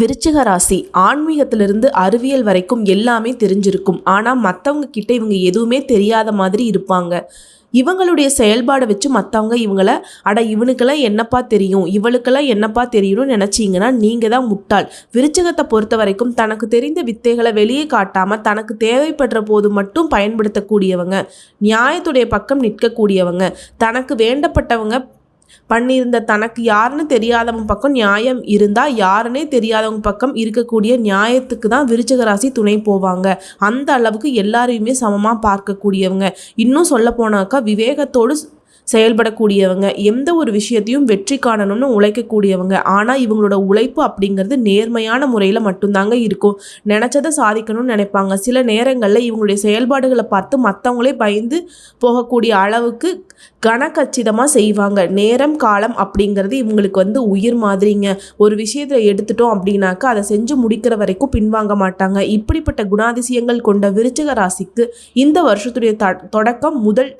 விருச்சிக ராசி ஆன்மீகத்திலிருந்து அறிவியல் வரைக்கும் எல்லாமே தெரிஞ்சிருக்கும். ஆனால் மற்றவங்க கிட்ட இவங்க எதுவுமே தெரியாத மாதிரி இருப்பாங்க. இவங்களுடைய செயல்பாடை வச்சு மற்றவங்க இவங்களை அட இவனுக்கெல்லாம் என்னப்பா தெரியும்? இவளுக்கெல்லாம் என்னப்பா தெரியும்னு நினச்சிங்கன்னா நீங்கள் தான் முட்டாள். விருச்சகத்தை பொறுத்த வரைக்கும் தனக்கு தெரிந்த வித்தைகளை வெளியே காட்டாமல் தனக்கு தேவைப்படுற போது மட்டும் பயன்படுத்தக்கூடியவங்க. நியாயத்துடைய பக்கம் நிற்கக்கூடியவங்க. தனக்கு வேண்டப்பட்டவங்க பண்ணியிருந்த தனக்கு யாருன்னு தெரியாதவங்க பக்கம் நியாயம் இருந்தால் யாருன்னே தெரியாதவங்க பக்கம் இருக்கக்கூடிய நியாயத்துக்கு தான் விருச்சகராசி துணை போவாங்க. அந்த அளவுக்கு எல்லாரையுமே சமமாக பார்க்கக்கூடியவங்க. இன்னும் சொல்ல போனாக்கா விவேகத்தோடு செயல்படக்கூடியவங்க. எந்த ஒரு விஷயத்தையும் வெற்றி காணணும்னு உழைக்கக்கூடியவங்க. ஆனால் இவங்களோட உழைப்பு அப்படிங்கிறது நேர்மையான முறையில் மட்டும்தாங்க இருக்கும். நினச்சதை சாதிக்கணும்னு நினைப்பாங்க. சில நேரங்களில் இவங்களுடைய செயல்பாடுகளை பார்த்து மற்றவங்களே பயந்து போகக்கூடிய அளவுக்கு கனக்கச்சிதமாக செய்வாங்க. நேரம் காலம் அப்படிங்கிறது இவங்களுக்கு வந்து உயிர் மாதிரிங்க. ஒரு விஷயத்தை எடுத்துட்டோம் அப்படின்னாக்கா அதை செஞ்சு முடிக்கிற வரைக்கும் பின்வாங்க மாட்டாங்க. இப்படிப்பட்ட குணாதிசயங்கள் கொண்ட விருச்சிக ராசிக்கு இந்த வருஷத்துடைய த தொடக்கம் முதல்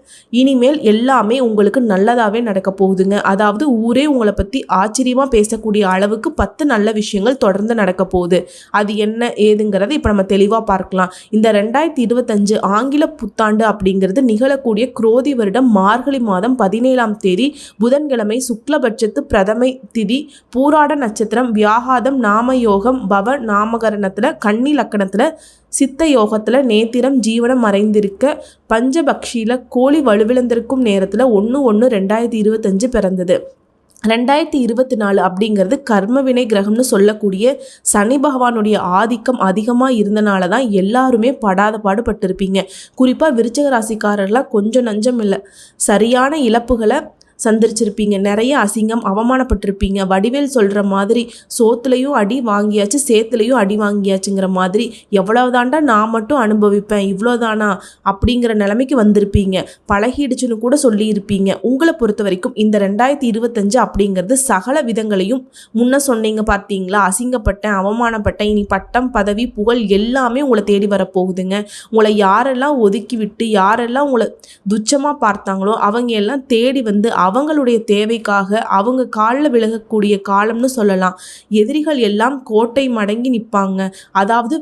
இனிமேல் எல்லாமே உங்களுக்கு நல்லதாகவே நடக்க போகுதுங்க. அதாவது ஊரே உங்களை பற்றி ஆச்சரியமாக பேசக்கூடிய அளவுக்கு பத்து நல்ல விஷயங்கள் தொடர்ந்து நடக்க போகுது. அது என்ன ஏதுங்கிறத இப்போ நம்ம தெளிவாக பார்க்கலாம். இந்த ரெண்டாயிரத்தி இருபத்தஞ்சு ஆங்கில புத்தாண்டு அப்படிங்கிறது நிகழக்கூடிய குரோதி வருடம் மார்கழி மாதம் பதினேழாம் தேதி புதன்கிழமை சுக்லபட்சத்து பிரதமை திதி பூராட நட்சத்திரம் வியாகாதம் நாமயோகம் பவ நாமகரணத்தில் கன்னி லக்கணத்தில் சித்த யோகத்தில் நேத்திரம் ஜீவனம் மறைந்திருக்க பஞ்சபக்ஷியில் கோழி வலுவிழந்திருக்கும் நேரத்தில் ஒன்று ஒன்று ரெண்டாயிரத்தி இருபத்தஞ்சு பிறந்தது. ரெண்டாயிரத்தி இருபத்தி நாலு அப்படிங்கிறது கர்மவினை கிரகம்னு சொல்லக்கூடிய சனி பகவானுடைய ஆதிக்கம் அதிகமாக இருந்தனால தான் எல்லாருமே படாத பாடுபட்டிருப்பீங்க. குறிப்பாக விருச்சக ராசிக்காரர்லாம் கொஞ்சம் நஞ்சம் இல்லை. சரியான இழப்புகளை சந்திரிச்சிருப்பீங்க. நிறைய அசிங்கம் அவமானப்பட்டிருப்பீங்க. வடிவேல் சொல்கிற மாதிரி சோத்துலையும் அடி வாங்கியாச்சு சேத்துலையும் அடி வாங்கியாச்சுங்கிற மாதிரி எவ்வளவுதாண்டா நான் மட்டும் அனுபவிப்பேன் இவ்வளோதானா அப்படிங்கிற நிலைமைக்கு வந்திருப்பீங்க. பழகிடுச்சுன்னு கூட சொல்லியிருப்பீங்க. உங்களை பொறுத்த வரைக்கும் இந்த ரெண்டாயிரத்தி இருபத்தஞ்சு அப்படிங்கிறது சகல விதங்களையும் முன்ன சொன்னீங்க பார்த்தீங்களா? அசிங்கப்பட்டேன் அவமானப்பட்டேன் இனி பட்டம் பதவி புகழ் எல்லாமே உங்களை தேடி வரப்போகுதுங்க. உங்களை யாரெல்லாம் ஒதுக்கி விட்டு யாரெல்லாம் உங்களை துச்சமாக பார்த்தாங்களோ அவங்க எல்லாம் தேடி வந்து அவங்களுடைய தேவைக்காக அவங்க காலில் விலகக்கூடிய காலம்னு சொல்லலாம். எதிரிகள் எல்லாம் கோட்டை மடங்கி நிற்பாங்க. அதாவது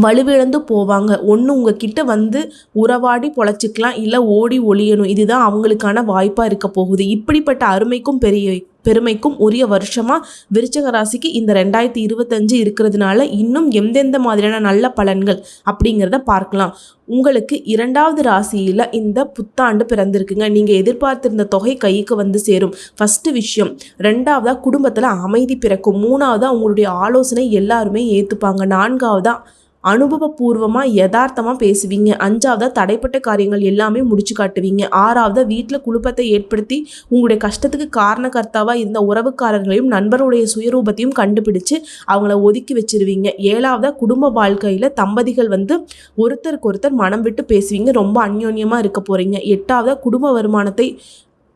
வலுவிழந்து போவாங்க. ஒன்று உங்ககிட்ட வந்து உறவாடி பொழைச்சிக்கலாம் இல்லை ஓடி ஒளியணும். இதுதான் அவங்களுக்கான வாய்ப்பாக இருக்க போகுது. இப்படிப்பட்ட அருமைக்கும் பெரிய பெருமைக்கும் உரிய வருஷமாக விருச்சக ராசிக்கு இந்த ரெண்டாயிரத்தி இருபத்தஞ்சு இருக்கிறதுனால இன்னும் எந்தெந்த மாதிரியான நல்ல பலன்கள் அப்படிங்கிறத பார்க்கலாம். உங்களுக்கு இரண்டாவது ராசியில் இந்த புத்தாண்டு பிறந்திருக்குங்க. நீங்கள் எதிர்பார்த்திருந்த தொகை கைக்கு வந்து சேரும். ஃபஸ்ட்டு விஷயம் ரெண்டாவதாக குடும்பத்தில் அமைதி பிறக்கும். மூணாவதாக உங்களுடைய ஆலோசனை எல்லாருமே ஏற்றுப்பாங்க நான்காவதாக அனுபவபூர்வமாக யதார்த்தமாக பேசுவீங்க. அஞ்சாவதாக தடைப்பட்ட காரியங்கள் எல்லாமே முடிச்சு காட்டுவீங்க. ஆறாவதாக வீட்டில் குழுப்பத்தை ஏற்படுத்தி உங்களுடைய கஷ்டத்துக்கு காரணக்கர்த்தாவாக இருந்த உறவுக்காரர்களையும் நண்பருடைய சுயரூபத்தையும் கண்டுபிடிச்சு அவங்கள ஒதுக்கி வச்சிருவீங்க. ஏழாவதாக குடும்ப வாழ்க்கையில் தம்பதிகள் வந்து ஒருத்தருக்கு ஒருத்தர் மனம் விட்டு பேசுவீங்க. ரொம்ப அந்யோன்யமாக இருக்க போகிறீங்க எட்டாவதாக குடும்ப வருமானத்தை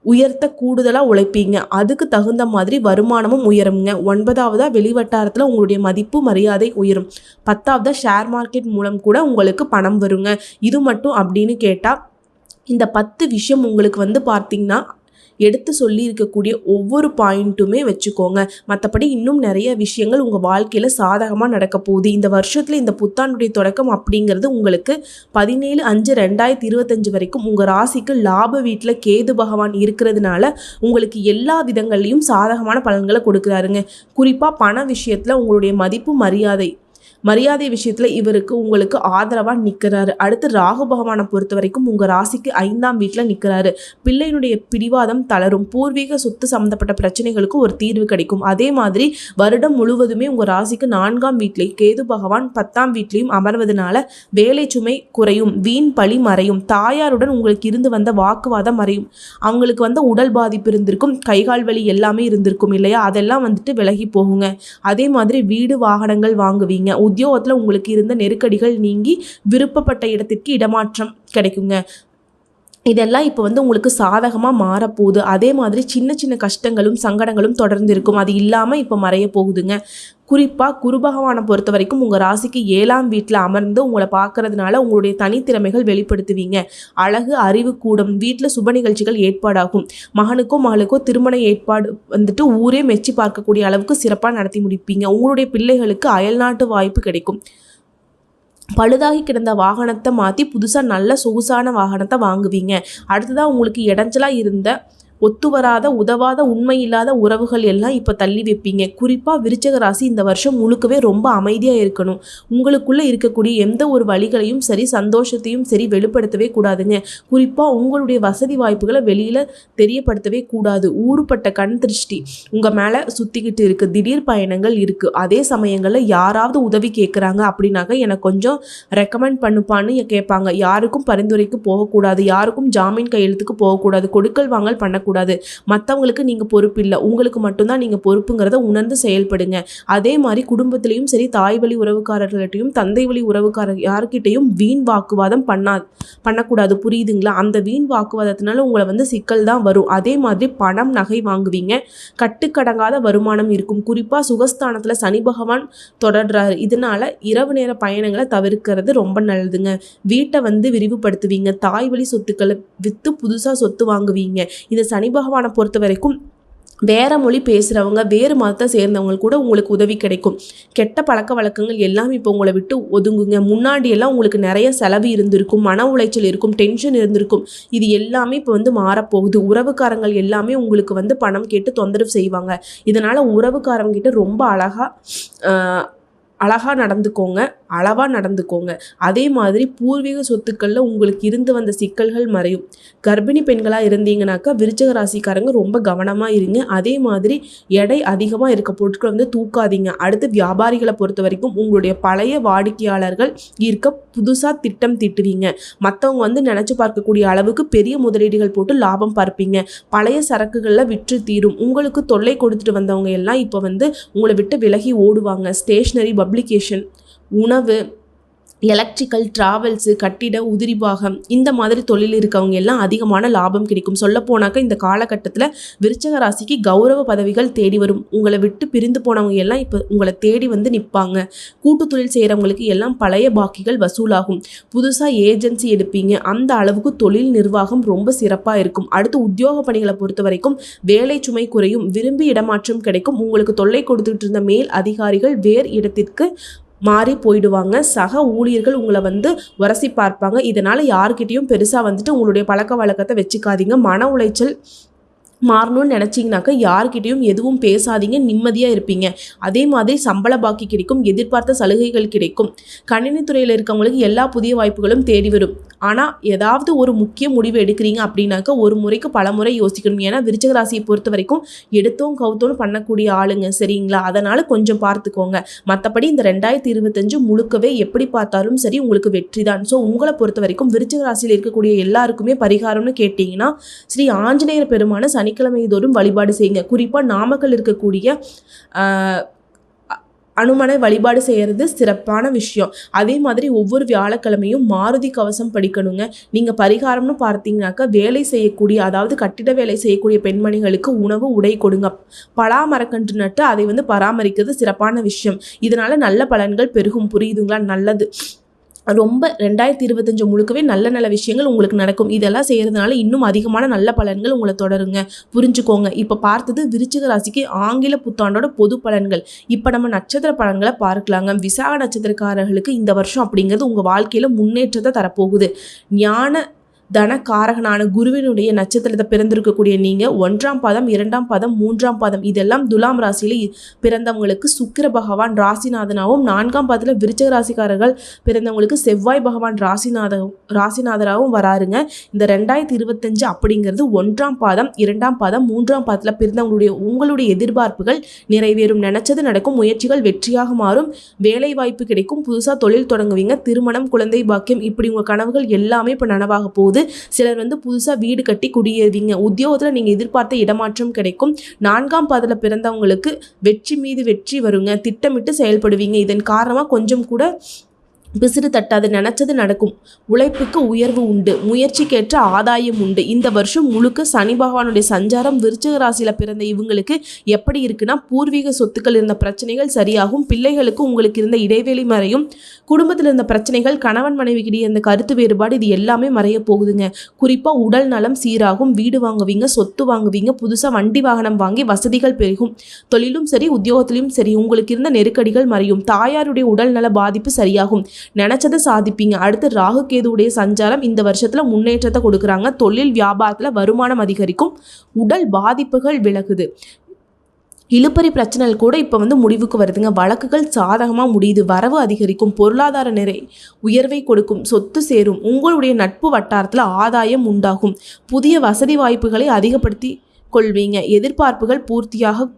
உயர்த்த கூடுதலாக உழைப்பீங்க. அதுக்கு தகுந்த மாதிரி வருமானமும் உயருங்க ஒன்பதாவதாக வெளிவட்டாரத்தில் உங்களுடைய மதிப்பு மரியாதை உயரும். பத்தாவதாக ஷேர் மார்க்கெட் மூலம் கூட உங்களுக்கு பணம் வருங்க. இது மட்டும் அப்படின்னு கேட்டால் இந்த பத்து விஷயம் உங்களுக்கு வந்து பார்த்திங்கன்னா எடுத்து சொல்லியிருக்கக்கூடிய ஒவ்வொரு பாயிண்ட்டுமே வச்சுக்கோங்க. மற்றபடி இன்னும் நிறைய விஷயங்கள் உங்கள் வாழ்க்கையில் சாதகமாக நடக்க போகுது. இந்த வருஷத்தில் இந்த புத்தாண்டுடைய தொடக்கம் அப்படிங்கிறது உங்களுக்கு பதினேழு அஞ்சு ரெண்டாயிரத்தி இருபத்தஞ்சு வரைக்கும் உங்கள் ராசிக்கு லாப வீட்டில் கேது பகவான் இருக்கிறதுனால உங்களுக்கு எல்லா விதங்கள்லையும் சாதகமான பலன்களை கொடுக்குறாருங்க. குறிப்பாக பண விஷயத்தில் உங்களுடைய மதிப்பு மரியாதை மரியாதை விஷயத்தில் இவருக்கு உங்களுக்கு ஆதரவாக நிற்கிறாரு அடுத்து ராகு பகவானை பொறுத்த வரைக்கும் உங்கள் ராசிக்கு ஐந்தாம் வீட்டில் நிற்கிறாரு பிள்ளையினுடைய பிடிவாதம் தளரும். பூர்வீக சொத்து சம்மந்தப்பட்ட பிரச்சனைகளுக்கு ஒரு தீர்வு கிடைக்கும். அதே மாதிரி வருடம் முழுவதுமே உங்கள் ராசிக்கு நான்காம் வீட்லேயும் கேது பகவான் பத்தாம் வீட்லேயும் அமர்வதனால வேலை சுமை குறையும். வீண் பழி மறையும். தாயாருடன் உங்களுக்கு இருந்து வந்த வாக்குவாதம் மறையும். அவங்களுக்கு வந்து உடல் பாதிப்பு இருந்திருக்கும். கைகால் வலி எல்லாமே இருந்திருக்கும் இல்லையா? அதெல்லாம் வந்துட்டு விலகி போகுங்க. அதே மாதிரி வீடு வாகனங்கள் வாங்குவீங்க. உத்தியோகத்தில் உங்களுக்கு இருந்த நெருக்கடிகள் நீங்கி விருப்பப்பட்ட இடத்திற்கு இடமாற்றம் கிடைக்குங்க. இதெல்லாம் இப்போ வந்து உங்களுக்கு சாதகமாக மாறப்போகுது. அதே மாதிரி சின்ன சின்ன கஷ்டங்களும் சங்கடங்களும் தொடர்ந்து இருக்கும் அது இல்லாமல் இப்போ மறைய போகுதுங்க. குறிப்பாக குரு பகவானை பொறுத்த வரைக்கும் உங்கள் ராசிக்கு ஏழாம் வீட்டில் அமர்ந்து உங்களை பார்க்கறதுனால உங்களுடைய தனித்திறமைகள் வெளிப்படுத்துவீங்க. அழகு அறிவு கூடும். வீட்டில் சுப நிகழ்ச்சிகள் ஏற்பாடாகும். மகனுக்கோ மகளுக்கோ திருமண ஏற்பாடு வந்துட்டு ஊரே மெச்சி பார்க்கக்கூடிய அளவுக்கு சிறப்பாக நடத்தி முடிப்பீங்க. உங்களுடைய பிள்ளைகளுக்கு அயல்நாட்டு வாய்ப்பு கிடைக்கும். பழுதாகி கிடந்த வாகனத்தை மாற்றி புதுசாக நல்ல சொகுசான வாகனத்தை வாங்குவீங்க. அடுத்ததாக உங்களுக்கு இடைஞ்சலாக இருந்த ஒத்து வராத உதவாத உண்மை இல்லாத உறவுகள் எல்லாம் இப்போ தள்ளி வைப்பீங்க. குறிப்பாக விருச்சக ராசி இந்த வருஷம் முழுக்கவே ரொம்ப அமைதியாக இருக்கணும். உங்களுக்குள்ளே இருக்கக்கூடிய எந்த ஒரு வழிகளையும் சரி சந்தோஷத்தையும் சரி வெளிப்படுத்தவே கூடாதுங்க. குறிப்பாக உங்களுடைய வசதி வாய்ப்புகளை வெளியில் தெரியப்படுத்தவே கூடாது. ஊறுப்பட்ட கண் திருஷ்டி உங்கள் மேலே சுற்றிக்கிட்டு இருக்குது திடீர் பயணங்கள் இருக்குது அதே சமயங்களில் யாராவது உதவி கேட்குறாங்க அப்படின்னாக்க எனக்கு கொஞ்சம் ரெக்கமெண்ட் பண்ணுப்பான்னு கேட்பாங்க யாருக்கும் பரிந்துரைக்கு போகக்கூடாது. யாருக்கும் ஜாமீன் கையெழுத்துக்கு போகக்கூடாது. கொடுக்கல் வாங்கல் பண்ணக்கூடாது. மற்றவங்களுக்கு நீங்கள் பொறுப்பு இல்லை. உங்களுக்கு மட்டும்தான் நீங்கள் பொறுப்புங்கிறத உணர்ந்து செயல்படுங்க. அதே மாதிரி குடும்பத்திலையும் சரி தாய் வழி உறவுக்காரர்கள்ட்டையும் தந்தை வழி உறவுக்காரர் யார்கிட்டையும் வீண் வாக்குவாதம் பண்ணா பண்ணக்கூடாது. புரியுதுங்களா? அந்த வீண் வாக்குவாதத்தினால உங்களை வந்து சிக்கல் தான் வரும். அதே மாதிரி பணம் நகை வாங்குவீங்க. கட்டுக்கடங்காத வருமானம் இருக்கும். குறிப்பாக சுகஸ்தானத்தில் சனி பகவான் தொடர்றாரு. இதனால இரவு நேர பயணங்களை தவிர்க்கிறது ரொம்ப நல்லதுங்க. வீட்டை வந்து விரிவுபடுத்துவீங்க. தாய் வழி சொத்துக்களை விற்று புதுசாக சொத்து வாங்குவீங்க. இந்த சனி பகவானை பொறுத்த வரைக்கும் வேறு மொழி பேசுகிறவங்க வேறு மதத்தை சேர்ந்தவங்க கூட உங்களுக்கு உதவி கிடைக்கும். கெட்ட பழக்க வழக்கங்கள் எல்லாம் இப்போ உங்களை விட்டு ஒதுங்குங்க. முன்னாடியெல்லாம் உங்களுக்கு நிறைய செலவு இருந்திருக்கும் மன உளைச்சல் இருக்கும் டென்ஷன் இருந்திருக்கும். இது எல்லாமே இப்போ வந்து மாறப்போகுது. உறவுக்காரங்கள் எல்லாமே உங்களுக்கு வந்து பணம் கேட்டு தொந்தரவு செய்வாங்க. இதனால் உறவுக்காரங்கிட்ட ரொம்ப அழகாக அழகாக நடந்துக்கோங்க அளவாக நடந்துக்கோங்க. அதே மாதிரி பூர்வீக சொத்துக்களில் உங்களுக்கு இருந்து வந்த சிக்கல்கள் மறையும். கர்ப்பிணி பெண்களாக இருந்தீங்கனாக்கா விருச்சக ராசிக்காரங்க ரொம்ப கவனமாக இருங்க. அதே மாதிரி எடை அதிகமாக இருக்க பொருட்களை வந்து தூக்காதீங்க. அடுத்து வியாபாரிகளை பொறுத்த வரைக்கும் உங்களுடைய பழைய வாடிக்கையாளர்கள் ஈர்க்க புதுசாக திட்டம் திட்டுவீங்க. மற்றவங்க வந்து நினச்சி பார்க்கக்கூடிய அளவுக்கு பெரிய முதலீடுகள் போட்டு லாபம் பார்ப்பீங்க. பழைய சரக்குகளில் விற்று தீரும். உங்களுக்கு தொல்லை கொடுத்துட்டு வந்தவங்க எல்லாம் இப்போ வந்து உங்களை விட்டு விலகி ஓடுவாங்க. ஸ்டேஷ்னரி பப் பப்ளிகேஷன் உணவு எலக்ட்ரிக்கல் ட்ராவல்ஸு கட்டிட உதிரிபாகம் இந்த மாதிரி தொழில் இருக்கவங்க எல்லாம் அதிகமான லாபம் கிடைக்கும். சொல்லப் போனாக்கா இந்த காலகட்டத்தில் விருச்சக ராசிக்கு கௌரவ பதவிகள் தேடி வரும். உங்களை விட்டு பிரிந்து போனவங்க எல்லாம் இப்போ உங்களை தேடி வந்து நிற்பாங்க கூட்டு தொழில் செய்கிறவங்களுக்கு எல்லாம் பழைய பாக்கிகள் வசூலாகும். புதுசாக ஏஜென்சி எடுப்பீங்க. அந்த அளவுக்கு தொழில் நிர்வாகம் ரொம்ப சிறப்பாக இருக்கும். அடுத்து உத்தியோக பணிகளை பொறுத்த வரைக்கும் வேலை சுமை குறையும். விரும்பி இடமாற்றம் கிடைக்கும். உங்களுக்கு தொல்லை கொடுத்துட்டு இருந்த மேல் அதிகாரிகள் வேறு இடத்திற்கு மாறி போயிடுவாங்க. சக ஊழியர்கள் உங்களை வந்து உரசி பார்ப்பாங்க. இதனால் யார்கிட்டயும் பெருசாக வந்துட்டு உங்களுடைய பழக்க வழக்கத்தை வச்சுக்காதீங்க. மன உளைச்சல் மாறணும்னு நினச்சிங்கனாக்கா யார்கிட்டையும் எதுவும் பேசாதீங்க நிம்மதியாக இருப்பீங்க. அதே மாதிரி சம்பள பாக்கி கிடைக்கும் எதிர்பார்த்த சலுகைகள் கிடைக்கும். கணினித்துறையில் இருக்கவங்களுக்கு எல்லா புதிய வாய்ப்புகளும் தேடி வரும். ஆனால் ஏதாவது ஒரு முக்கிய முடிவு எடுக்கிறீங்க அப்படின்னாக்கா ஒரு முறைக்கு பல முறை யோசிக்கணும். ஏன்னா விருச்சக ராசியை பொறுத்த வரைக்கும் எடுத்தோம் கவுத்தோன்னு பண்ணக்கூடிய ஆளுங்க சரிங்களா? அதனால் கொஞ்சம் பார்த்துக்கோங்க. மற்றபடி இந்த ரெண்டாயிரத்தி இருபத்தஞ்சு முழுக்கவே எப்படி பார்த்தாலும் சரி உங்களுக்கு வெற்றி தான். ஸோ உங்களை பொறுத்த வரைக்கும் விருச்சக ராசியில் இருக்கக்கூடிய எல்லாருக்குமே பரிகாரம்னு கேட்டிங்கன்னா ஸ்ரீ ஆஞ்சநேயர் பெருமான சனி சனிக்கிழமை தோறும் வழிபாடு செய்யுங்க. குறிப்பாக நாமக்கல் இருக்கக்கூடிய அனுமனை வழிபாடு செய்கிறது சிறப்பான விஷயம். அதே மாதிரி ஒவ்வொரு வியாழக்கிழமையும் மாருதி கவசம் படிக்கணுங்க. நீங்கள் பரிகாரம்னு பார்த்தீங்கன்னாக்கா வேலை செய்யக்கூடிய அதாவது கட்டிட வேலை செய்யக்கூடிய பெண்மணிகளுக்கு உணவு உடை கொடுங்க. பலாமரக்கன்று நட்டு அதை வந்து பராமரிக்கிறது சிறப்பான விஷயம். இதனால் நல்ல பலன்கள் பெருகும். புரியுதுங்களா? நல்லது. ரொம்ப ரெண்டாயிரத்தி இருபத்தஞ்சு முழுக்கவே நல்ல நல்ல விஷயங்கள் உங்களுக்கு நடக்கும். இதெல்லாம் செய்கிறதுனால இன்னும் அதிகமான நல்ல பலன்கள் உங்களை தொடருங்க. புரிஞ்சுக்கோங்க. இப்போ பார்த்தது விருச்சிக ராசிக்கு ஆங்கில புத்தாண்டோட பொது பலன்கள். இப்போ நம்ம நட்சத்திர பலன்களை பார்க்கலாங்க. விசாக நட்சத்திரக்காரர்களுக்கு இந்த வருஷம் அப்படிங்கிறது உங்கள் வாழ்க்கையில் முன்னேற்றத்தை தரப்போகுது. ஞான தனக்காரகனான குருவினுடைய நட்சத்திரத்தை பிறந்திருக்கக்கூடிய நீங்கள் ஒன்றாம் பாதம் இரண்டாம் பாதம் மூன்றாம் பாதம் இதெல்லாம் துலாம் ராசியில் பிறந்தவங்களுக்கு சுக்கிர பகவான் ராசிநாதனாகவும் நான்காம் பாதத்தில் விருச்சக ராசிக்காரர்கள் பிறந்தவங்களுக்கு செவ்வாய் பகவான் ராசிநாத ராசிநாதராகவும் வராருங்க. இந்த ரெண்டாயிரத்தி இருபத்தஞ்சு அப்படிங்கிறது ஒன்றாம் பாதம் இரண்டாம் பாதம் மூன்றாம் பாதத்தில் பிறந்தவங்களுடைய உங்களுடைய எதிர்பார்ப்புகள் நிறைவேறும். நினைச்சது நடக்கும் முயற்சிகள் வெற்றியாக மாறும் வேலை வாய்ப்பு கிடைக்கும் புதுசாக தொழில் தொடங்குவீங்க திருமணம் குழந்தை பாக்கியம் இப்படி உங்கள் கனவுகள் எல்லாமே இப்போ நனவாக போகுது. சிலர் வந்து புதுசாக வீடு கட்டி குடியேறுவீங்க உத்தியோகத்தில் நீங்கள் எதிர்பார்த்த இடமாற்றம் கிடைக்கும். நான்காம் பாதில் பிறந்தவங்களுக்கு வெற்றி மீது வெற்றி வருங்க. திட்டமிட்டு செயல்படுவீங்க. இதன் காரணமாக கொஞ்சம் கூட பிசிறு தட்டாது நினச்சது நடக்கும். உழைப்புக்கு உயர்வு உண்டு முயற்சிக்கேற்ற ஆதாயம் உண்டு. இந்த வருஷம் முழுக்க சனி பகவானுடைய சஞ்சாரம் விருச்சிக ராசியில் பிறந்த இவங்களுக்கு எப்படி இருக்குன்னா பூர்வீக சொத்துக்கள் இருந்த பிரச்சனைகள் சரியாகும் பிள்ளைகளுக்கு உங்களுக்கு இருந்த இடைவெளி மறையும் குடும்பத்தில் இருந்த பிரச்சனைகள் கணவன் மனைவிக்கிடையே இருந்த கருத்து வேறுபாடு இது எல்லாமே மறைய போகுதுங்க. குறிப்பாக உடல் நலம் சீராகும் வீடு வாங்குவீங்க சொத்து வாங்குவீங்க புதுசாக வண்டி வாகனம் வாங்கி வசதிகள் பெருகும். தொழிலும் சரி உத்தியோகத்திலும் சரி உங்களுக்கு இருந்த நெருக்கடிகள் மறையும். தாயாருடைய உடல் நல பாதிப்பு சரியாகும். நினச்சதை சாதிப்பீங்க. அடுத்து ராகு கேதுவுடைய சஞ்சாரம் இந்த வருஷத்தில் முன்னேற்றத்தை கொடுக்குறாங்க. தொழில் வியாபாரத்தில் வருமானம் அதிகரிக்கும். உடல் பாதிப்புகள் விலகுது. இழுப்பறி பிரச்சனைகள் கூட இப்போ வந்து முடிவுக்கு வருதுங்க. வழக்குகள் சாதகமாக முடியுது. வரவு அதிகரிக்கும். பொருளாதார நிறை உயர்வை கொடுக்கும். சொத்து சேரும். உங்களுடைய நட்பு வட்டாரத்தில் ஆதாயம் உண்டாகும். புதிய வசதி வாய்ப்புகளை அதிகப்படுத்தி கொள்வீங்க. எதிர்பார்ப்புகள் பூர்த்தியாக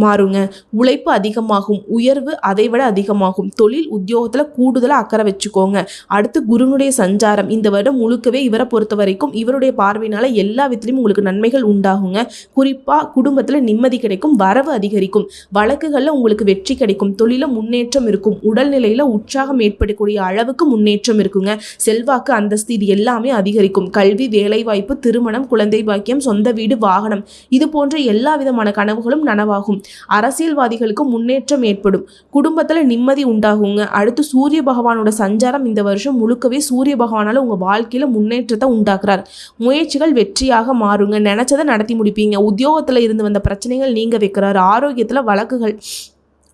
மாறுங்க. உழைப்பு அதிகமாகும் உயர்வு அதைவிட அதிகமாகும். தொழில் உத்தியோகத்தில் கூடுதலாக அக்கறை வச்சுக்கோங்க. அடுத்து குருனுடைய சஞ்சாரம். இந்த வருடம் முழுக்கவே இவரை பொறுத்த வரைக்கும் இவருடைய பார்வையினால எல்லா விதத்துலையும் உங்களுக்கு நன்மைகள் உண்டாகுங்க. குறிப்பாக குடும்பத்தில் நிம்மதி கிடைக்கும் வரவு அதிகரிக்கும். வழக்குகளில் உங்களுக்கு வெற்றி கிடைக்கும். தொழில முன்னேற்றம் இருக்கும். உடல்நிலையில் உற்சாகம் ஏற்படக்கூடிய அளவுக்கு முன்னேற்றம் இருக்குங்க. செல்வாக்கு அந்தஸ்து இது எல்லாமே அதிகரிக்கும். கல்வி வேலைவாய்ப்பு திருமணம் குழந்தை பாக்கியம் சொந்த வீடு வாகனம். இது போன்ற எல்லா விதமான கனவுகளும் நனவாகும். அரசியல்வாதிகளுக்கு முன்னேற்றம் ஏற்படும். குடும்பத்தில் நிம்மதி உண்டாகுங்க. அடுத்து சூரிய பகவானோட சஞ்சாரம் இந்த வருஷம் முழுக்கவே சூரிய பகவானால் உங்கள் வாழ்க்கையில் முன்னேற்றத்தை உண்டாக்குறார். முயற்சிகள் வெற்றியாக மாறுங்க. நினச்சதை நடத்தி முடிப்பீங்க. உத்தியோகத்தில் இருந்து வந்த பிரச்சனைகள் நீங்க வைக்கிறாரு. ஆரோக்கியத்தில் வழக்குகள்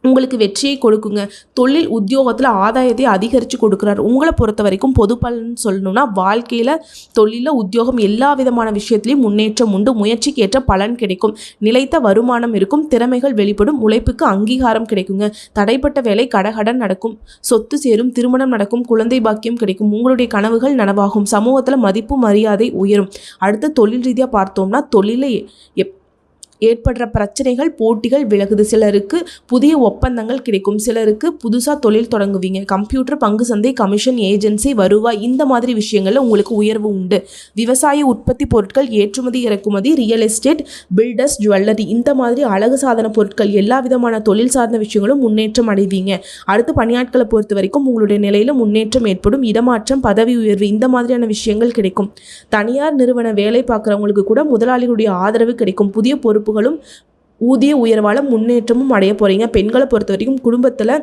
உங்களுக்கு வெற்றியை கொடுக்குங்க. தொழில் உத்தியோகத்தில் ஆதாயத்தை அதிகரித்து கொடுக்குறாரு. உங்களை பொறுத்த வரைக்கும் பொது பலன் சொல்லணும்னா வாழ்க்கையில் தொழிலில் உத்தியோகம் எல்லா விதமான விஷயத்துலையும் முன்னேற்றம் உண்டு. முயற்சிக்கு ஏற்ற பலன் கிடைக்கும். நிலைத்த வருமானம் இருக்கும். திறமைகள் வெளிப்படும். உழைப்புக்கு அங்கீகாரம் கிடைக்குங்க. தடைப்பட்ட வேலை கடகடன் நடக்கும். சொத்து சேரும். திருமணம் நடக்கும். குழந்தை பாக்கியம் கிடைக்கும். உங்களுடைய கனவுகள் நனவாகும். சமூகத்தில் மதிப்பு மரியாதை உயரும். அடுத்த தொழில் ரீதியாக பார்த்தோம்னா தொழிலை எப் ஏற்படுற பிரச்சனைகள் போட்டிகள் விலகுது. சிலருக்கு புதிய ஒப்பந்தங்கள் கிடைக்கும். சிலருக்கு புதுசாக தொழில் தொடங்குவீங்க. கம்ப்யூட்டர் பங்கு சந்தை கமிஷன் ஏஜென்சி வருவாய் இந்த மாதிரி விஷயங்களில் உங்களுக்கு உயர்வு உண்டு. விவசாய உற்பத்தி பொருட்கள் ஏற்றுமதி இறக்குமதி ரியல் எஸ்டேட் பில்டர்ஸ் ஜுவல்லரி இந்த மாதிரி அழகு சாதன பொருட்கள் எல்லா விதமான தொழில் சார்ந்த விஷயங்களும் முன்னேற்றம் அடைவீங்க. அடுத்து பணியாட்களை பொறுத்த வரைக்கும் உங்களுடைய நிலையில் முன்னேற்றம் ஏற்படும். இடமாற்றம் பதவி உயர்வு இந்த மாதிரியான விஷயங்கள் கிடைக்கும். தனியார் நிறுவன வேலை பார்க்குறவங்களுக்கு கூட முதலாளிகளுடைய ஆதரவு கிடைக்கும். புதிய பொறுப்புகளும் ஊதிய உயர்வால் முன்னேற்றமும் அடைய போகிறீங்க பெண்களை பொறுத்த வரைக்கும் குடும்பத்தில்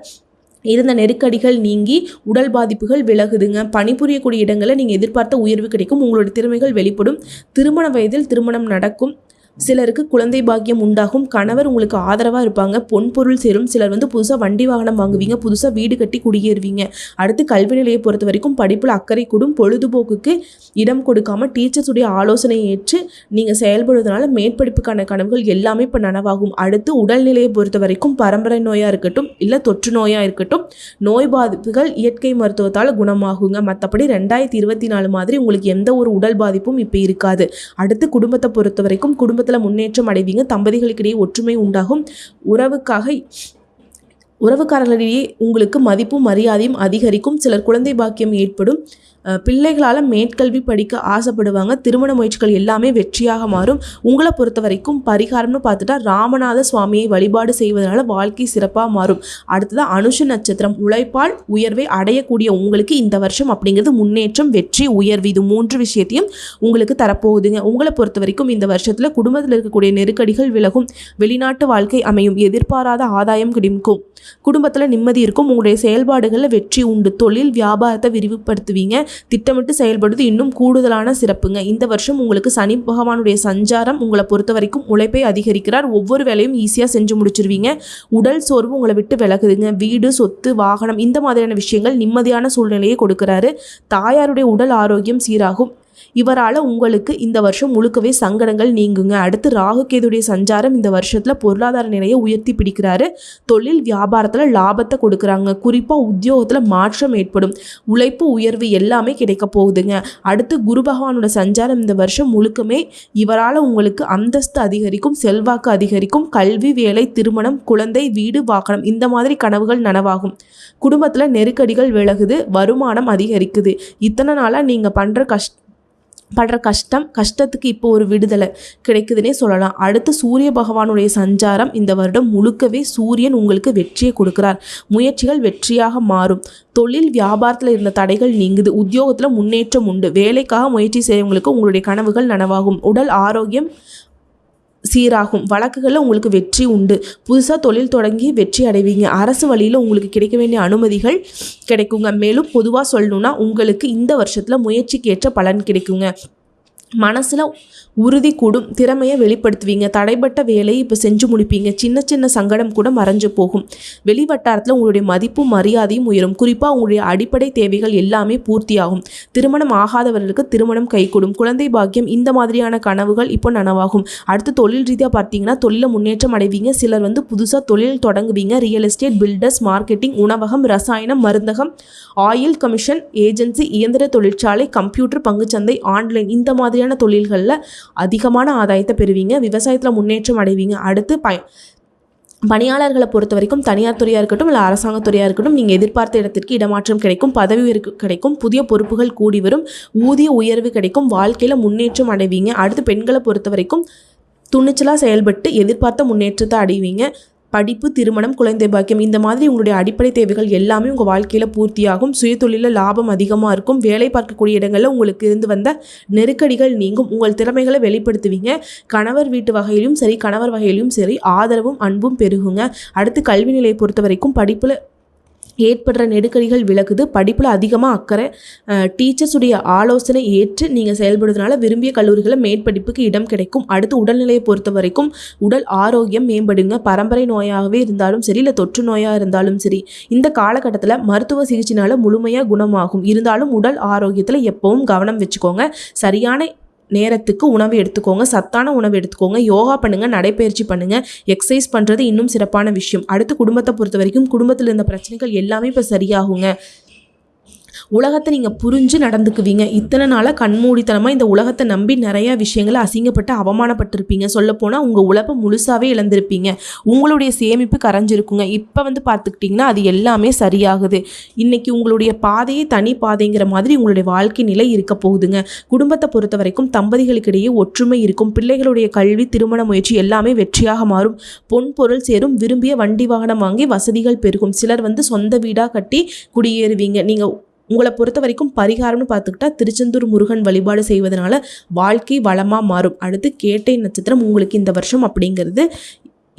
இருந்த நெருக்கடிகள் நீங்கி உடல் பாதிப்புகள் விலகுதுங்க. பணிபுரியக்கூடிய இடங்களில் நீங்கள் எதிர்பார்த்த உயர்வு கிடைக்கும். உங்களுடைய திறமைகள் வெளிப்படும். திருமண வயதில் திருமணம் நடக்கும். சிலருக்கு குழந்தை பாக்கியம் உண்டாகும். கணவர் உங்களுக்கு ஆதரவாக இருப்பாங்க. பொன் பொருள் சேரும். சிலர் வந்து புதுசாக வண்டி வாகனம் வாங்குவீங்க. புதுசாக வீடு கட்டி குடியேறுவீங்க. அடுத்து கல்வி நிலையை பொறுத்த வரைக்கும் படிப்பில் அக்கறை கூடும். பொழுதுபோக்குக்கு இடம் கொடுக்காம டீச்சர்ஸுடைய ஆலோசனையை ஏற்று நீங்கள் செயல்படுவதனால மேற்படிப்புக்கான கனவுகள் எல்லாமே இப்போ நனவாகும். அடுத்து உடல்நிலையை பொறுத்த வரைக்கும் பரம்பரை நோயாக இருக்கட்டும் இல்லை தொற்று நோயாக இருக்கட்டும் நோய் பாதிப்புகள் இயற்கை மருத்துவத்தால் குணமாகுங்க. மற்றபடி ரெண்டாயிரத்தி இருபத்தி நாலு மாதிரி உங்களுக்கு எந்த ஒரு உடல் பாதிப்பும் இப்போ இருக்காது. அடுத்து குடும்பத்தை பொறுத்த வரைக்கும் குடும்பத்தில் முன்னேற்றம் அடைவீங்க. தம்பதிகளுக்கிடையே ஒற்றுமை உண்டாகும். உறவுக்காக உறவுக்காரர்களிடையே உங்களுக்கு மதிப்பும் மரியாதையும் அதிகரிக்கும். சிலர் குழந்தை பாக்கியம் ஏற்படும். பிள்ளைகளால் மேற்கல்வி படிக்க ஆசைப்படுவாங்க. திருமண முயற்சிகள் எல்லாமே வெற்றியாக மாறும். உங்களை பொறுத்த வரைக்கும் பரிகாரம்னு பார்த்துட்டா ராமநாத சுவாமியை வழிபாடு செய்வதனால வாழ்க்கை சிறப்பாக மாறும். அடுத்ததான் அனுஷ நட்சத்திரம் உழைப்பால் உயர்வை அடையக்கூடிய உங்களுக்கு இந்த வருஷம் அப்படிங்கிறது முன்னேற்றம் வெற்றி உயர்வு இது மூன்று விஷயத்தையும் உங்களுக்கு தரப்போகுதுங்க. உங்களை பொறுத்த வரைக்கும் இந்த வருஷத்தில் குடும்பத்தில் இருக்கக்கூடிய நெருக்கடிகள் விலகும். வெளிநாட்டு வாழ்க்கை அமையும். எதிர்பாராத ஆதாயம் கிடைக்கும். குடும்பத்தில் நிம்மதி இருக்கும். உங்களுடைய செயல்பாடுகளில் வெற்றி உண்டு. தொழில் வியாபாரத்தை விரிவுபடுத்துவீங்க. திட்டமிட்டு செயல்படுவது இன்னும் கூடுதலான சிறப்புங்க. இந்த வருஷம் உங்களுக்கு சனி பகவானுடைய சஞ்சாரம் உங்களை பொறுத்த வரைக்கும் உழைப்பை அதிகரிக்கிறார். ஒவ்வொரு வேலையும் ஈஸியாக செஞ்சு முடிச்சிருவீங்க. உடல் சோர்வு உங்களை விட்டு விலகுதுங்க. வீடு சொத்து வாகனம் இந்த மாதிரியான விஷயங்கள் நிம்மதியான சூழ்நிலையை கொடுக்குறாரு. தாயாருடைய உடல் ஆரோக்கியம் சீராகும். இவரால் உங்களுக்கு இந்த வருஷம் முழுக்கவே சங்கடங்கள் நீங்குங்க. அடுத்து ராகு கேதுடைய சஞ்சாரம் இந்த வருஷத்தில் பொருளாதார நிலையை உயர்த்தி பிடிக்கிறாரு. தொழில் வியாபாரத்தில் லாபத்தை கொடுக்குறாங்க. குறிப்பாக உத்தியோகத்தில் மாற்றம் ஏற்படும். உழைப்பு உயர்வு எல்லாமே கிடைக்க போகுதுங்க. அடுத்து குரு பகவானோட சஞ்சாரம் இந்த வருஷம் முழுக்கமே இவரால் உங்களுக்கு அந்தஸ்து அதிகரிக்கும் செல்வாக்கு அதிகரிக்கும். கல்வி வேலை திருமணம் குழந்தை வீடு வாகனம் இந்த மாதிரி கனவுகள் நனவாகும். குடும்பத்தில் நெருக்கடிகள் விலகுது வருமானம் அதிகரிக்குது. இத்தனை நாளாக நீங்கள் பண்ணுற கஷ்ட படுற கஷ்டம் கஷ்டத்துக்கு இப்போ ஒரு விடுதலை கிடைக்குதுன்னே சொல்லலாம். அடுத்து சூரிய பகவானுடைய சஞ்சாரம் இந்த வருடம் முழுக்கவே சூரியன் உங்களுக்கு வெற்றியை கொடுக்கிறார். முயற்சிகள் வெற்றியாக மாறும். தொழில் வியாபாரத்தில் இருந்த தடைகள் நீங்குது. உத்தியோகத்தில் முன்னேற்றம் உண்டு. வேலைக்காக முயற்சி செய்யவங்களுக்கு உங்களுடைய கனவுகள் நனவாகும். உடல் ஆரோக்கியம் சீராகும். வழக்குகளில் உங்களுக்கு வெற்றி உண்டு. புதுசாக தொழில் தொடங்கி வெற்றி அடைவீங்க. அரசு வழியில் உங்களுக்கு கிடைக்க வேண்டிய அனுமதிகள் கிடைக்குங்க. மேலும் பொதுவாக சொல்லணுன்னா உங்களுக்கு இந்த வருஷத்தில் முயற்சிக்கு ஏற்ற பலன் கிடைக்குங்க. மனசில் உறுதி கூடும் திறமையை வெளிப்படுத்துவீங்க. தடைப்பட்ட வேலையை இப்போ செஞ்சு முடிப்பீங்க. சின்ன சின்ன சங்கடம் கூட மறைஞ்சு போகும். வெளி வட்டாரத்தில் உங்களுடைய மதிப்பும் மரியாதையும் உயரும். குறிப்பாக உங்களுடைய அடிப்படை தேவைகள் எல்லாமே பூர்த்தியாகும். திருமணம் ஆகாதவர்களுக்கு திருமணம் கைகூடும். குழந்தை பாக்கியம் இந்த மாதிரியான கனவுகள் இப்போ நனவாகும். அடுத்து தொழில் ரீதியாக பார்த்தீங்கன்னா தொழிலில் முன்னேற்றம் அடைவீங்க. சிலர் வந்து புதுசாக தொழில் தொடங்குவீங்க. ரியல் எஸ்டேட் பில்டர்ஸ் மார்க்கெட்டிங் உணவகம் ரசாயனம் மருந்தகம் ஆயில் கமிஷன் ஏஜென்சி இயந்திர தொழிற்சாலை கம்ப்யூட்டர் பங்குச்சந்தை ஆன்லைன் இந்த மாதிரி மாதிரியான தொழில்களில் அதிகமான ஆதாயத்தை பெறுவீங்க. விவசாயத்தில் முன்னேற்றம் அடைவீங்க. அடுத்து ப பணியாளர்களை பொறுத்த வரைக்கும் தனியார் துறையாக இருக்கட்டும் இல்லை அரசாங்கத் துறையாக இருக்கட்டும் நீங்கள் எதிர்பார்த்த இடத்திற்கு இடமாற்றம் கிடைக்கும் பதவி கிடைக்கும் புதிய பொறுப்புகள் கூடி வரும் ஊதிய உயர்வு கிடைக்கும் வாழ்க்கையில் முன்னேற்றம் அடைவீங்க. அடுத்து பெண்களை பொறுத்த வரைக்கும் துணிச்சலாக செயல்பட்டு எதிர்பார்த்த முன்னேற்றத்தை அடைவீங்க. படிப்பு திருமணம் குழந்தை பாக்கியம் இந்த மாதிரி உங்களுடைய அடிப்படை தேவைகள் எல்லாமே உங்கள் வாழ்க்கையில் பூர்த்தியாகும். சுயதொழிலில் லாபம் அதிகமாக இருக்கும். வேலை பார்க்கக்கூடிய இடங்களில் உங்களுக்கு இருந்து வந்த நெருக்கடிகள் நீங்கும். உங்கள் திறமைகளை வெளிப்படுத்துவீங்க. கணவர் வீட்டு வகையிலும் சரி கணவர் வகையிலும் சரி ஆதரவும் அன்பும் பெருகுங்க. அடுத்து கல்வி நிலையை பொறுத்த வரைக்கும் படிப்பில் ஏற்படுற நெருக்கடிகள் விலகுது படிப்பில் அதிகமாக அக்கறை டீச்சர்ஸுடைய ஆலோசனை ஏற்று நீங்கள் செயல்படுறதுனால விரும்பிய கல்லூரிகளில் மேற்படிப்புக்கு இடம் கிடைக்கும். அடுத்து உடல்நிலையை பொறுத்த வரைக்கும் உடல் ஆரோக்கியம் மேம்படுங்க. பரம்பரை நோயாகவே இருந்தாலும் சரி இல்லை தொற்று நோயாக இருந்தாலும் சரி இந்த காலகட்டத்தில் மருத்துவ சிகிச்சைனால முழுமையாக குணமாகும். இருந்தாலும் உடல் ஆரோக்கியத்தில் எப்பவும் கவனம் வச்சுக்கோங்க. சரியான நேரத்துக்கு உணவு எடுத்துக்கோங்க சத்தான உணவு எடுத்துக்கோங்க யோகா பண்ணுங்கள் நடைப்பயிற்சி பண்ணுங்கள் எக்ஸசைஸ் பண்ணுறது இன்னும் சிறப்பான விஷயம். அடுத்து குடும்பத்தை பொறுத்த வரைக்கும் குடும்பத்தில் இருந்த பிரச்சனைகள் எல்லாமே இப்போ சரியாகுங்க. உலகத்தை நீங்கள் புரிஞ்சு நடந்துக்குவீங்க. இத்தனை நாளாக கண்மூடித்தனமாக இந்த உலகத்தை நம்பி நிறையா விஷயங்களை அசிங்கப்பட்டு அவமானப்பட்டிருப்பீங்க. சொல்லப்போனால் உங்கள் உழைப்பை முழுசாகவே இழந்திருப்பீங்க. உங்களுடைய சேமிப்பு கரைஞ்சிருக்குங்க. இப்போ வந்து பார்த்துக்கிட்டிங்கன்னா அது எல்லாமே சரியாகுது. இன்றைக்கி உங்களுடைய பாதையே தனி பாதைங்கிற மாதிரி உங்களுடைய வாழ்க்கை நிலை இருக்க போகுதுங்க. குடும்பத்தை பொறுத்த வரைக்கும் தம்பதிகளுக்கிடையே ஒற்றுமை இருக்கும். பிள்ளைகளுடைய கல்வி திருமண முயற்சி எல்லாமே வெற்றியாக மாறும். பொன் பொருள் சேரும். விரும்பிய வண்டி வாகனம் வாங்கி வசதிகள் பெருகும். சிலர் வந்து சொந்த வீடாக கட்டி குடியேறுவீங்க. நீங்கள் உங்களை பொறுத்த வரைக்கும் பரிகாரம்னு பார்த்துக்கிட்டா திருச்செந்தூர் முருகன் வழிபாடு செய்வதனால வாழ்க்கை வளமாக மாறும். அடுத்து கேட்டை நட்சத்திரம் உங்களுக்கு இந்த வருஷம் அப்படிங்கிறது.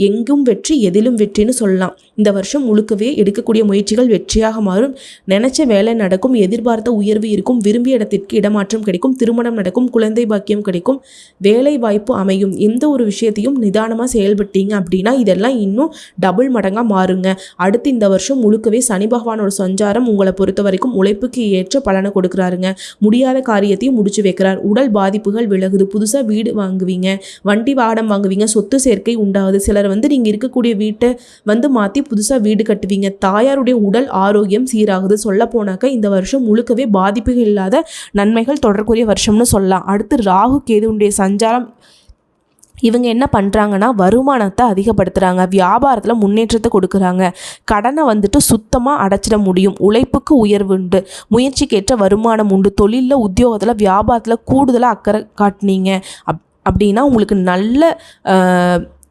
எங்கும் வெற்றி எதிலும் வெற்றின்னு சொல்லலாம். இந்த வருஷம் முழுக்கவே எடுக்கக்கூடிய முயற்சிகள் வெற்றியாக மாறும். நினைச்ச வேலை நடக்கும் எதிர்பார்த்த உயர்வு இருக்கும் விரும்பிய இடத்திற்கு இடமாற்றம் கிடைக்கும் திருமணம் நடக்கும் குழந்தை பாக்கியம் கிடைக்கும் வேலை வாய்ப்பு அமையும். எந்த ஒரு விஷயத்தையும் நிதானமாக செயல்பட்டீங்க அப்படின்னா இதெல்லாம் இன்னும் டபுள் மடங்காக மாறுங்க. அடுத்து இந்த வருஷம் முழுக்கவே சனி பகவானோட சஞ்சாரம் உங்களை பொறுத்த வரைக்கும் உழைப்புக்கு ஏற்ற பலனை கொடுக்குறாருங்க. முடியாத காரியத்தையும் முடிச்சு வைக்கிறார். உடல் பாதிப்புகள் விலகுது. புதுசாக வீடு வாங்குவீங்க. வண்டி வாகனம் வாங்குவீங்க. சொத்து சேர்க்கை உண்டாகுது. சிலர் வந்து நீங்கள் இருக்கக்கூடிய வீட்டை வந்து மாற்றி புதுசாக வீடு கட்டுவீங்க. தாயாருடைய உடல் ஆரோக்கியம் சீராகுது. சொல்ல போனாக்க இந்த வருஷம் முழுக்கவே பாதிப்புகள் இல்லாத நன்மைகள் தொடர்புடைய வருஷம்னு சொல்லலாம். அடுத்து ராகு கேதுவுடைய சஞ்சாரம். இவங்க என்ன பண்ணுறாங்கன்னா வருமானத்தை அதிகப்படுத்துகிறாங்க வியாபாரத்தில் முன்னேற்றத்தை கொடுக்குறாங்க. கடனை வந்துட்டு சுத்தமாக அடைச்சிட முடியும். உழைப்புக்கு உயர்வு உண்டு. முயற்சிக்கேற்ற வருமானம் உண்டு. தொழிலில் உத்தியோகத்தில் வியாபாரத்தில் கூடுதலாக அக்கறை காட்டினீங்க. அப் அப்படின்னா உங்களுக்கு நல்ல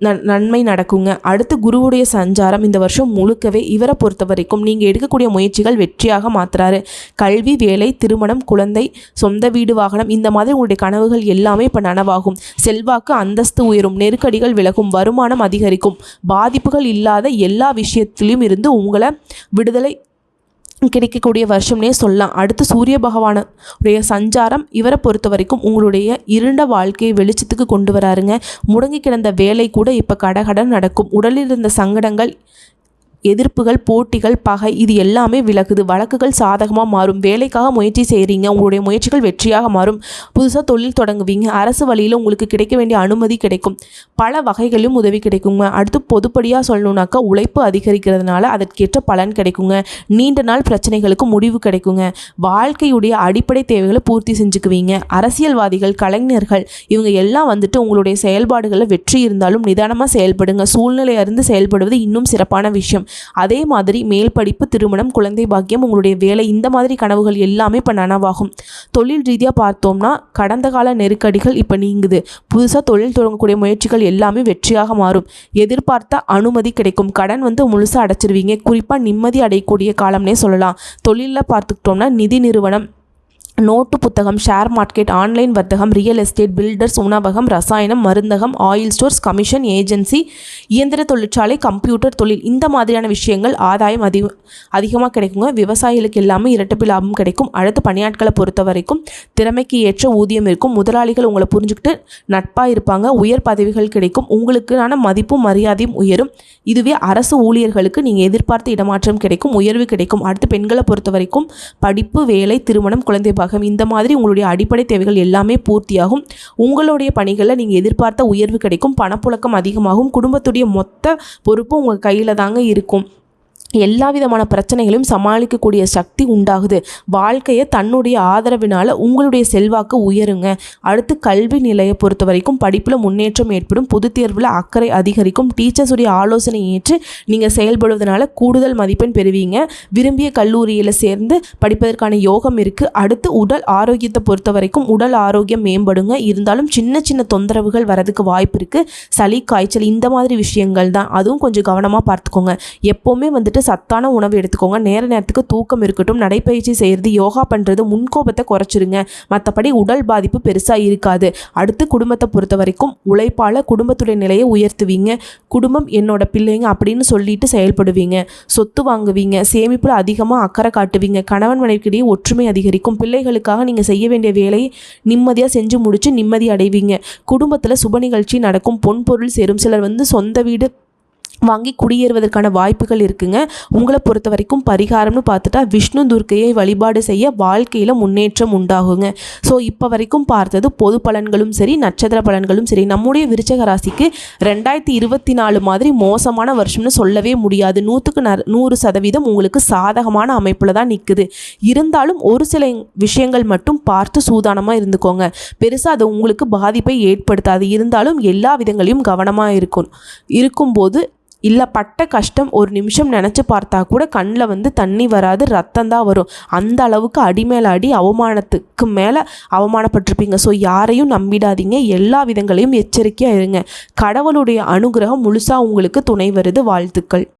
நன்மை நடக்குங்க. அடுத்து குருவுடைய சஞ்சாரம் இந்த வருஷம் முழுக்கவே இவரை பொறுத்த வரைக்கும் நீங்கள் எடுக்கக்கூடிய முயற்சிகள் வெற்றியாக மாத்துறாரு. கல்வி வேலை திருமணம் குழந்தை சொந்த வீடு வாகனம் இந்த மாதிரி உங்களுடைய கனவுகள் எல்லாமே இப்போ நனவாகும். செல்வாக்கு அந்தஸ்து உயரும். நெருக்கடிகள் விலகும். வருமானம் அதிகரிக்கும். பாதிப்புகள் இல்லாத எல்லா விஷயத்திலும் இருந்து உங்களை விடுதலை கிடைக்கக்கூடிய வருஷம்னே சொல்லலாம். அடுத்து சூரிய பகவான உடைய சஞ்சாரம் இவரை பொறுத்த வரைக்கும் உங்களுடைய இருண்ட வாழ்க்கையை வெளிச்சத்துக்கு கொண்டு வராருங்க. முடங்கி கிடந்த வேலை கூட இப்போ கடகடன் நடக்கும். உடலில் இருந்த சங்கடங்கள் எதிர்ப்புகள் போட்டிகள் பகை இது எல்லாமே விலகுது. வழக்குகள் சாதகமாக மாறும். வேலைக்காக முயற்சி செய்கிறீங்க உங்களுடைய முயற்சிகள் வெற்றியாக மாறும். புதுசாக தொழில் தொடங்குவீங்க. அரசு வழியில் உங்களுக்கு கிடைக்க வேண்டிய அனுமதி கிடைக்கும். பல வகைகளிலும் உதவி கிடைக்குங்க. அடுத்து பொதுப்படியாக சொல்லணுனாக்கா உழைப்பு அதிகரிக்கிறதுனால அதற்கேற்ற பலன் கிடைக்குங்க. நீண்ட நாள் பிரச்சனைகளுக்கு முடிவு கிடைக்குங்க. வாழ்க்கையுடைய அடிப்படை தேவைகளை பூர்த்தி செஞ்சுக்குவீங்க. அரசியல்வாதிகள் கலைஞர்கள் இவங்க எல்லாம் வந்துட்டு உங்களுடைய செயல்பாடுகளில் வெற்றி இருந்தாலும் நிதானமாக செயல்படுங்க. சூழ்நிலை செயல்படுவது இன்னும் சிறப்பான விஷயம். அதே மாதிரி மேல் படிப்பு திருமணம் குழந்தை பாக்கியம் உங்களுடைய வேலை இந்த மாதிரி கனவுகள் எல்லாமே இப்போ நனவாகும். தொழில் ரீதியாக பார்த்தோம்னா கடந்த கால நெருக்கடிகள் இப்போ நீங்குது. புதுசாக தொழில் தொடங்கக்கூடிய முயற்சிகள் எல்லாமே வெற்றியாக மாறும். எதிர்பார்த்த அனுமதி கிடைக்கும். கடன் வந்து முழுசாக அடைச்சிருவீங்க. குறிப்பாக நிம்மதி அடையக்கூடிய காலம்னே சொல்லலாம். தொழிலில் பார்த்துக்கிட்டோம்னா நிதி நிறுவனம் நோட்டு புத்தகம் ஷேர் மார்க்கெட் ஆன்லைன் வர்த்தகம் ரியல் எஸ்டேட் பில்டர்ஸ் உணவகம் ரசாயனம் மருந்தகம் ஆயில் ஸ்டோர்ஸ் கமிஷன் ஏஜென்சி இயந்திர தொழிற்சாலை கம்ப்யூட்டர் தொழில். இந்த மாதிரியான விஷயங்கள் ஆதாயம் அதிக அதிகமாக கிடைக்குங்க. விவசாயிகளுக்கு எல்லாமே இரட்டப்பு லாபம் கிடைக்கும். அடுத்து பணியாட்களை பொறுத்த வரைக்கும் திறமைக்கு ஏற்ற ஊதியம் இருக்கும். முதலாளிகள் உங்களை புரிஞ்சுக்கிட்டு நட்பாக இருப்பாங்க. உயர் பதவிகள் கிடைக்கும். உங்களுக்கான மதிப்பும் மரியாதையும் உயரும். இதுவே அரசு ஊழியர்களுக்கு நீங்கள் எதிர்பார்த்த இடமாற்றம் கிடைக்கும். உயர்வு கிடைக்கும். அடுத்து பெண்களை பொறுத்த வரைக்கும் படிப்பு வேலை திருமணம் குழந்தை பாகம் இந்த மாதிரி உங்களுடைய அடிப்படை தேவைகள் எல்லாமே பூர்த்தியாகும். உங்களுடைய பணிகளில் நீங்கள் எதிர்பார்த்த உயர்வு கிடைக்கும். பணப்புழக்கம் அதிகமாகும். குடும்பத்துடைய மொத்த பொறுப்பும் உங்கள் கையில் தாங்க இருக்கும். எல்லா விதமான பிரச்சனைகளையும் சமாளிக்கக்கூடிய சக்தி உண்டாகுது. வாழ்க்கையை தன்னுடைய ஆதரவினால் உங்களுடைய செல்வாக்கு உயருங்க. அடுத்து கல்வி நிலையை பொறுத்த வரைக்கும் படிப்பில் முன்னேற்றம் ஏற்படும். பொது தேர்வில் அக்கறை அதிகரிக்கும். டீச்சர்ஸுடைய ஆலோசனை ஏற்று நீங்கள் செயல்படுவதனால கூடுதல் மதிப்பெண் பெறுவீங்க. விரும்பிய கல்லூரியில் சேர்ந்து படிப்பதற்கான யோகம் இருக்குது அடுத்து உடல் ஆரோக்கியத்தை பொறுத்த வரைக்கும் உடல் ஆரோக்கியம் மேம்படுங்க. இருந்தாலும் சின்ன சின்ன தொந்தரவுகள் வரதுக்கு வாய்ப்பு இருக்குது சளி காய்ச்சல் இந்த மாதிரி விஷயங்கள் தான். அதுவும் கொஞ்சம் கவனமாக பார்த்துக்கோங்க. எப்போவுமே வந்துட்டு சத்தான உணவு எடுத்துக்கோங்க. நேர நேரத்துக்கு தூக்கம் இருக்கட்டும் நடைப்பயிற்சி செய்கிறது யோகா பண்ணுறது முன்கோபத்தை குறைச்சிருங்க. மற்றபடி உடல் பாதிப்பு பெருசாக இருக்காது. அடுத்து குடும்பத்தை பொறுத்த வரைக்கும் உழைப்பால் குடும்பத்துடைய நிலையை உயர்த்துவீங்க. குடும்பம் என்னோட பிள்ளைங்க அப்படின்னு சொல்லிட்டு செயல்படுவீங்க. சொத்து வாங்குவீங்க. சேமிப்பில் அதிகமாக அக்கறை காட்டுவீங்க. கணவன் மனைவிக்கிடையே ஒற்றுமை அதிகரிக்கும். பிள்ளைகளுக்காக நீங்கள் செய்ய வேண்டிய வேலையை நிம்மதியாக செஞ்சு முடிச்சு நிம்மதி அடைவீங்க. குடும்பத்தில் சுப நிகழ்ச்சி நடக்கும். பொன் பொருள் சேரும். சிலர் வந்து சொந்த வீடு வாங்கி குடியேறுவதற்கான வாய்ப்புகள் இருக்குங்க. உங்களை பொறுத்த வரைக்கும் பரிகாரம்னு பார்த்துட்டா விஷ்ணு துர்க்கையை வழிபாடு செய்ய வாழ்க்கையில் முன்னேற்றம் உண்டாகுங்க. ஸோ இப்போ வரைக்கும் பார்த்தது பொது பலன்களும் சரி நட்சத்திர பலன்களும் சரி. நம்முடைய விருச்சக ராசிக்கு ரெண்டாயிரத்தி இருபத்தி நாலு மாதிரி மோசமான வருஷம்னு சொல்லவே முடியாது. நூற்றுக்கு ந நூறு சதவீதம் உங்களுக்கு சாதகமான அமைப்பில் தான் நிற்குது இருந்தாலும் ஒரு சில விஷயங்கள் மட்டும் பார்த்து சூதானமாக இருந்துக்கோங்க. பெருசாக அது உங்களுக்கு பாதிப்பை ஏற்படுத்தாது. இருந்தாலும் எல்லா விதங்களையும் கவனமாக இருக்கும் இருக்கும்போது இல்லை பட்ட கஷ்டம் ஒரு நிமிஷம் நினச்சி பார்த்தா கூட கண்ணில் வந்து தண்ணி வராது ரத்தம் தான் வரும். அந்த அளவுக்கு அடி மேலே அடி அவமானத்துக்கு மேலே அவமானப்பட்டிருப்பீங்க. ஸோ யாரையும் நம்பிடாதீங்க. எல்லா விதங்களையும் எச்சரிக்கையாக இருங்க. கடவுளுடைய அனுகிரகம் முழுசாக உங்களுக்கு துணை வருது. வாழ்த்துக்கள்.